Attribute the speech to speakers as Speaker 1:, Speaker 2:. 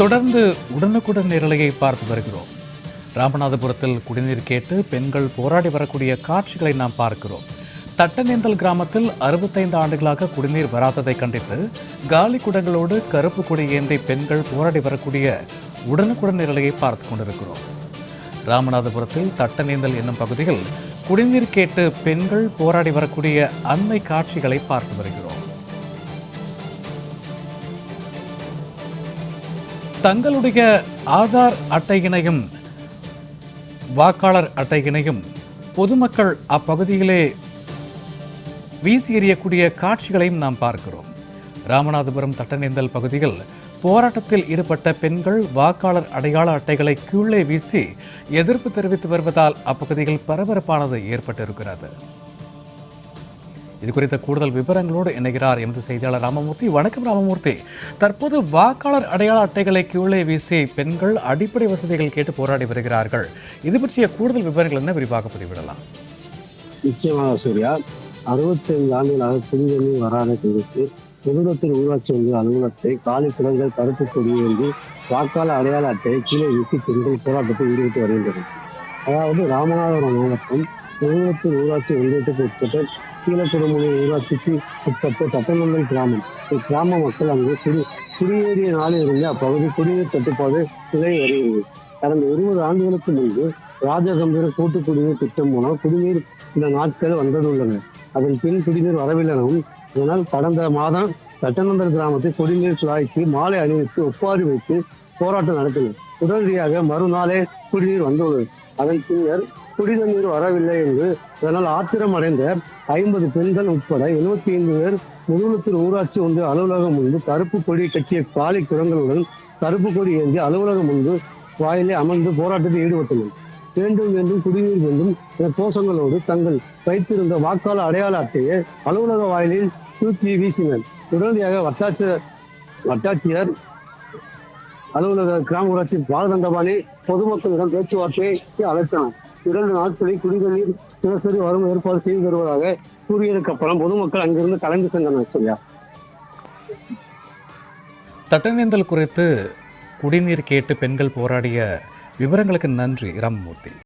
Speaker 1: தொடர்ந்து உடனுக்குடன் நிரலையை பார்த்து வருகிறோம். ராமநாதபுரத்தில் குடிநீர் கேட்டு பெண்கள் போராடி வரக்கூடிய காட்சிகளை நாம் பார்க்கிறோம். தட்டநேந்தல் கிராமத்தில் அறுபத்தைந்து ஆண்டுகளாக குடிநீர் வராததை கண்டித்து காலி குடங்களோடு கருப்பு கொடி ஏந்தி பெண்கள் போராடி வரக்கூடிய உடனுக்குடன் நிரலையை பார்த்து கொண்டிருக்கிறோம். ராமநாதபுரத்தில் தட்டநேந்தல் என்னும் பகுதியில் குடிநீர் கேட்டு பெண்கள் போராடி வரக்கூடிய அண்மை காட்சிகளை பார்த்து வருகிறோம். தங்களுடைய ஆதார் அட்டையினையும் வாக்காளர் அட்டையினையும் பொதுமக்கள் அப்பகுதியிலே வீசி எறியக்கூடிய காட்சிகளையும் நாம் பார்க்கிறோம். ராமநாதபுரம் தட்டநேந்தல் பகுதியில் போராட்டத்தில் ஈடுபட்ட பெண்கள் வாக்காளர் அடையாள அட்டைகளை கீழே வீசி எதிர்ப்பு தெரிவித்து வருவதால் அப்பகுதியில் பரபரப்பானது ஏற்பட்டிருக்கிறது. இது குறித்த கூடுதல் விவரங்களோடு இணைகிறார் எமது செய்தியாளர் ராமமூர்த்தி. வணக்கம் ராமமூர்த்தி. தற்போது வாக்காளர் அடையாள அட்டைகளை கீழே வீசி பெண்கள் அடிப்படை வசதிகள் கேட்டு போராடி வருகிறார்கள். இது பற்றிய கூடுதல் விவரங்கள் என்ன விரிவாக பதிவிடலாம்.
Speaker 2: நிச்சயமாக சூர்யா அறுபத்தைந்து ஆண்டுகளாக குடிநீர் வராத குறித்து முதலத்தில் ஊராட்சி ஒன்றிய அலுவலகத்தை காலி குளங்கள் கருப்பு கொடி ஏந்தி வாக்காளர் அடையாள அட்டையை கீழே வீசி பெண்கள் போராட்டத்தில் ஈடுபட்டு வருகின்றனர். அதாவது ராமநாதபுரம் மாவட்டம் முதலத்தில் ஊராட்சி ஒன்றியத்துக்கு உட்பட்ட கீழக்குடமுனை ஊராட்சிக்கு உட்பட்ட தட்டமண்டல் கிராமம். இக்கிராம மக்கள் அங்கு குடி குடியேறிய நாளில் இருந்து அப்பகுதி குடிநீர் தட்டுப்பாடு நிலை வருகிறது. கடந்த இருபது ஆண்டுகளுக்கு முன்பு ராஜகம்பீர கூட்டு குடிநீர் திட்டம் மூலம் குடிநீர் இந்த நாட்கள் வந்ததுள்ளன. அதன் பின் குடிநீர் வரவில்லை எனவும் இதனால் கடந்த மாதம் சட்டநந்தர் கிராமத்தில் குடிநீர் குழாய்க்கு மாலை அணிவித்து ஒப்பாரி வைத்து போராட்டம் நடத்தினர். உடனடியாக மறுநாளே குடிநீர் வந்துள்ளது. அதன் பின்னர் குடிநீர் வரவில்லை என்று இதனால் ஆத்திரம் அடைந்த ஐம்பது பெண்கள் உட்பட எழுபத்தி ஐந்து பேர் முதுகுளத்தூர் ஊராட்சி ஒன்று அலுவலகம் முன்பு கருப்பு கொடி கட்டிய காலி குரங்களுடன் கருப்பு கொடி ஏந்தி அலுவலகம் முன்பு வாயிலே அமர்ந்து போராட்டத்தில் ஈடுபட்டனர். வேண்டும் என்றும் குடிநீர் வேண்டும் என கோஷங்களோடு தங்கள் வைத்திருந்த வாக்காளர் அடையாள அட்டையை அலுவலக வாயிலில் தூக்கி வீசினர். உடனடியாக வட்டாட்சியர் வட்டாட்சியர் அலுவலக கிராம ஊராட்சி பாலதண்டபாணி பொதுமக்களிடம் பேச்சுவார்த்தையை அழைத்தனர். இரண்டு நாட்களில் குடிநீர் தினசரி வரும் ஏற்பாடு செய்து வருவதாக கூறியதுக்கு அப்புறம் பொதுமக்கள் அங்கிருந்து கலந்து சென்றனர் சரியா?
Speaker 1: தட்டநேந்தல் குறித்து குடிநீர் கேட்டு பெண்கள் போராடிய விவரங்களுக்கு நன்றி ராமமூர்த்தி.